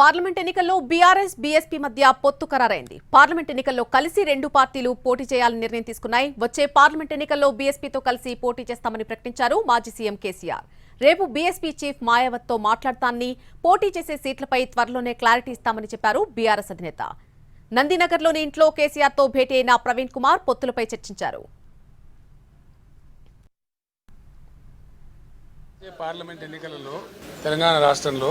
Parliament ఎన్నికల్లో BRS BSP మధ్య పొత్తు ఖరారైంది. పార్లమెంట్ ఎన్నికల్లో కలిసి రెండు పార్టీలు పోటీ చేయాలని నిర్ణయం తీసుకున్నాయి. వచ్చే పార్లమెంట్ ఎన్నికల్లో బీఎస్పీతో కలిసి పోటీ చేస్తామని ప్రకటించారు మాజీ సీఎం కేసీఆర్. రేపు బీఎస్పీ చీఫ్ మాయావత్తో మాట్లాడతానని పోటీ చేసే సీట్లపై త్వరలోనే క్లారిటీ ఇస్తామని చెప్పారు బీఆర్ఎస్ అధినేత. నందినగర్లోని ఇంట్లో కేసీఆర్తో భేటీ అయిన ప్రవీణ్ కుమార్ పొత్తులపై చర్చించారు. పార్లమెంట్ ఎన్నికలలో తెలంగాణ రాష్ట్రంలో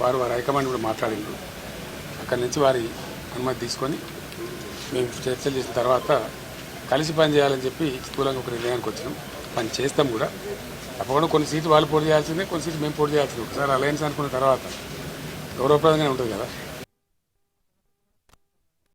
వారు వారి హైకమాండ్ కూడా మాట్లాడిండు అక్కడి నుంచి వారి అనుమతి తీసుకొని మేము చర్చలు చేసిన తర్వాత కలిసి పని చేయాలని చెప్పి స్థూలంగా ఒక నిర్ణయానికి వచ్చినాం. పని చేస్తాం కూడా. తప్పకుండా కొన్ని సీట్లు వాళ్ళు పోటీ చేయాల్సిందే కొన్ని సీట్లు మేము పోటీ చేయాల్సిందే. ఒకసారి అలయన్స్ అనుకున్న తర్వాత గౌరవప్రదంగానే ఉంటుంది కదా.